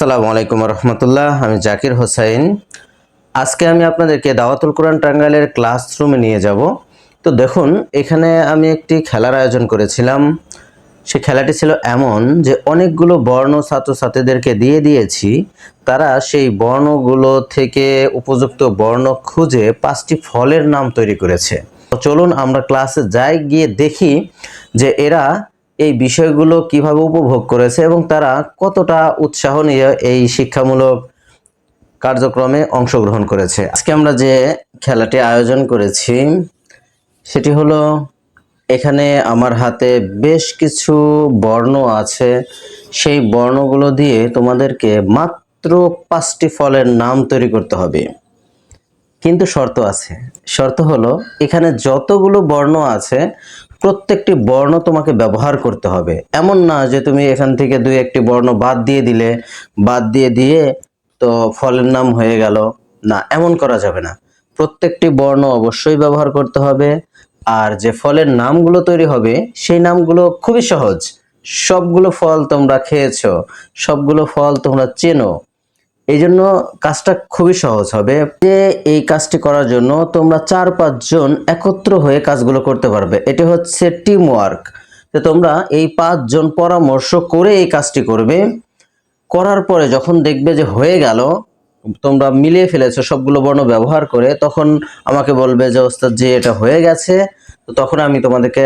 আসসালামু আলাইকুম রহমতুল্লাহ, আমি জাকির হোসাইন। আজকে আমি আপনাদেরকে দাওয়াতুল কোরআন টাঙ্গাইলের ক্লাসরুমে নিয়ে যাব। তো দেখুন, এখানে আমি একটি খেলার আয়োজন করেছিলাম। সে খেলাটি ছিল এমন যে অনেকগুলো বর্ণ ছাত্রছাত্রীদেরকে দিয়ে দিয়েছি। তারা সেই বর্ণগুলো থেকে উপযুক্ত বর্ণ খুঁজে পাঁচটি ফলের নাম তৈরি করেছে। চলুন আমরা ক্লাসে যাই, গিয়ে দেখি যে এরা এই বিষয়গুলো কীভাবে উপভোগ করেছে এবং তারা কতটা উৎসাহ নিয়ে এই শিক্ষামূলক কার্যক্রমে অংশগ্রহণ করেছে? আজকে আমরা যে খেলাটি আয়োজন করেছি, সেটি হলো এখানে আমার হাতে বেশ কিছু বর্ণ আছে। সেই বর্ণগুলো দিয়ে তোমাদেরকে মাত্র পাঁচটি ফলের নাম তৈরি করতে হবে। কিন্তু শর্ত আছে। শর্ত হলো, এখানে যতগুলো বর্ণ আছে প্রত্যেকটি বর্ণ তোমাকে ব্যবহার করতে হবে। এমন না যে তুমি এখান থেকে দুই একটি বর্ণ বাদ দিয়ে দিলে, বাদ দিয়ে দিয়ে তো ফলের নাম হয়ে গেল। না, এমন করা যাবে না। প্রত্যেকটি বর্ণ অবশ্যই ব্যবহার করতে হবে। আর যে ফলের নামগুলো তৈরি হবে, সেই নামগুলো খুবই সহজ। সবগুলো ফল তোমরা খেয়েছো, সবগুলো ফল তোমরা চেনো। এই জন্য কাজটা খুবই সহজ হবে। যে এই কাজটি করার জন্য তোমরা চার পাঁচজন একত্র হয়ে কাজগুলো করতে পারবে। এটি হচ্ছে টিম ওয়ার্ক তো তোমরা এই পাঁচজন পরামর্শ করে এই কাজটি করবে। করার পরে যখন দেখবে যে হয়ে গেল, তোমরা মিলিয়ে ফেলেছো সবগুলো বর্ণ ব্যবহার করে, তখন আমাকে বলবে যে, ওস্তাদ যে এটা হয়ে গেছে। তো তখন আমি তোমাদেরকে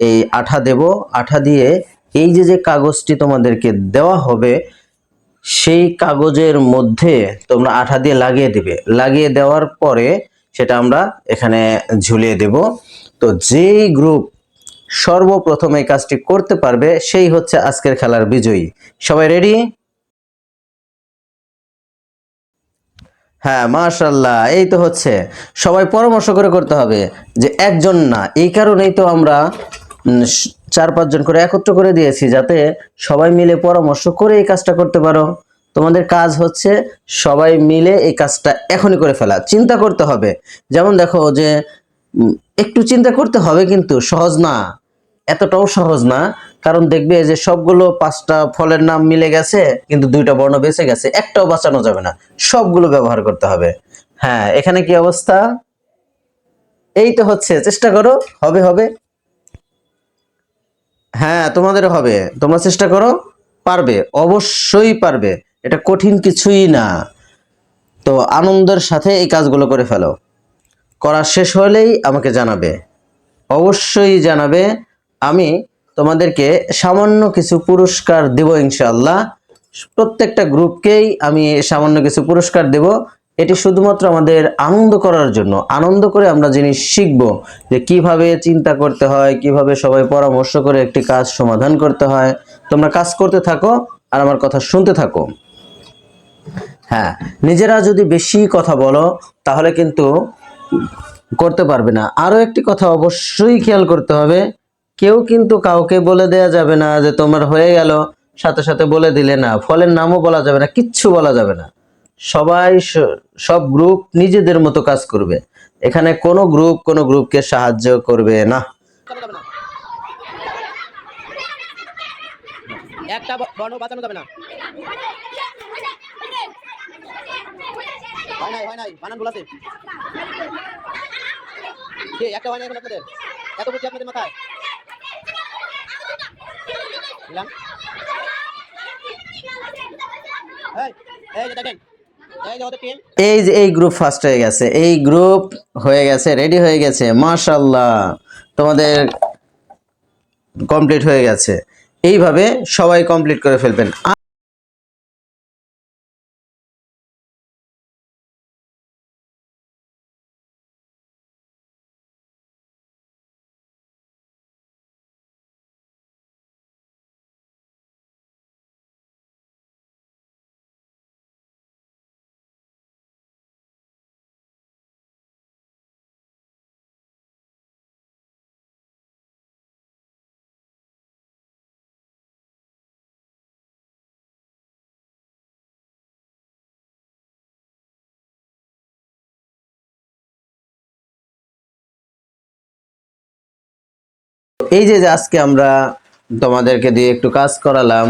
এই আঠা দেব। আঠা দিয়ে এই যে যে কাগজটি তোমাদেরকে দেওয়া হবে সেই কাগজের মধ্যে তোমরা আঠা দিয়ে লাগিয়ে দিবে। লাগিয়ে দেওয়ার পরে সেটা আমরা এখানে ঝুলিয়ে দেব। তো যেই গ্রুপ সর্বপ্রথম এই কাজটি করতে পারবে, সেই হচ্ছে আজকের খেলার বিজয়ী। সবাই রেডি? হ্যাঁ মাশাল্লাহ এই তো হচ্ছে। সবাই পরামর্শ করে করতে হবে যে একজন না, এই কারণেই তো আমরা চার পাঁচজন করে একত্র করে দিয়েছি যাতে সবাই মিলে পরামর্শ করে এই কাজটা করতে পারো। তোমাদের কাজ হচ্ছে সবাই মিলে এই কাজটা এখনই করে ফেলা। চিন্তা করতে হবে। যেমন দেখো যে একটু চিন্তা করতে হবে কিন্তু সহজ না। এতটাও সহজ না। কারণ দেখবে যে সবগুলো পাঁচটা ফলের নাম মিলে গেছে, কিন্তু দুইটা বর্ণ বেঁচে গেছে। একটাও বাঁচানো যাবে না। সবগুলো ব্যবহার করতে হবে। হ্যাঁ এখানে কি অবস্থা? এই তো হচ্ছে। চেষ্টা করো। হবে হবে। হ্যাঁ তোমাদের হবে। তোমরা চেষ্টা করো, পারবে, অবশ্যই পারবে। এটা কঠিন কিছুই না। তো আনন্দের সাথে এই কাজগুলো করে ফেলো। করা শেষ হলেই আমাকে জানাবে। অবশ্যই জানাবে। আমি তোমাদেরকে সামান্য কিছু পুরস্কার দেব ইনশাআল্লাহ। প্রত্যেকটা গ্রুপকেই আমি সামান্য কিছু পুরস্কার দেব। এটি শুধুমাত্র আমাদের আনন্দ করার জন্য। আনন্দ করে আমরা জিনিস শিখব যে কীভাবে চিন্তা করতে হয়, কীভাবে সবাই পরামর্শ করে একটি কাজ সমাধান করতে হয়, তোমরা কাজ করতে থাকো আর আমার কথা শুনতে থাকো। হ্যাঁ নিজেরা যদি বেশি কথা বলো, তাহলে কিন্তু করতে পারবে না। আরও একটি কথা অবশ্যই খেয়াল করতে হবে, কেউ কিন্তু কাউকে বলে দেয়া যাবে না যে তোমার হয়ে গেল, সাথে সাথে বলে দিলে না, ফলের নামও বলা যাবে না, কিচ্ছু বলা যাবে না। সবাই সব গ্রুপ নিজেদের মতো কাজ করবে। এখানে কোনো গ্রুপ কোনো গ্রুপকে সাহায্য করবে না। একটা বর্ণ বাঁচানো যাবে না। এত আপনাদের মাথায়? এই দেখেন। এই যে এই গ্রুপ ফার্স্ট হয়ে গেছে, এই গ্রুপ হয়ে গেছে রেডি হয়ে গেছে মাশাল্লাহ তোমাদের কমপ্লিট হয়ে গেছে। এইভাবে সবাই কমপ্লিট করে ফেলবেন। এই যে আজকে আমরা তোমাদেরকে দিয়ে একটু কাজ করালাম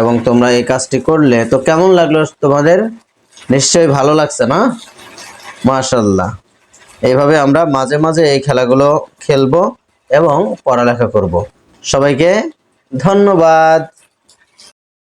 এবং তোমরা এই কাজটি করলে, তো কেমন লাগল তোমাদের? নিশ্চয়ই ভালো লাগছে না? মাশাল্লাহ এইভাবে আমরা মাঝে মাঝে এই খেলাগুলো খেলব এবং পড়ালেখা করব। সবাইকে ধন্যবাদ।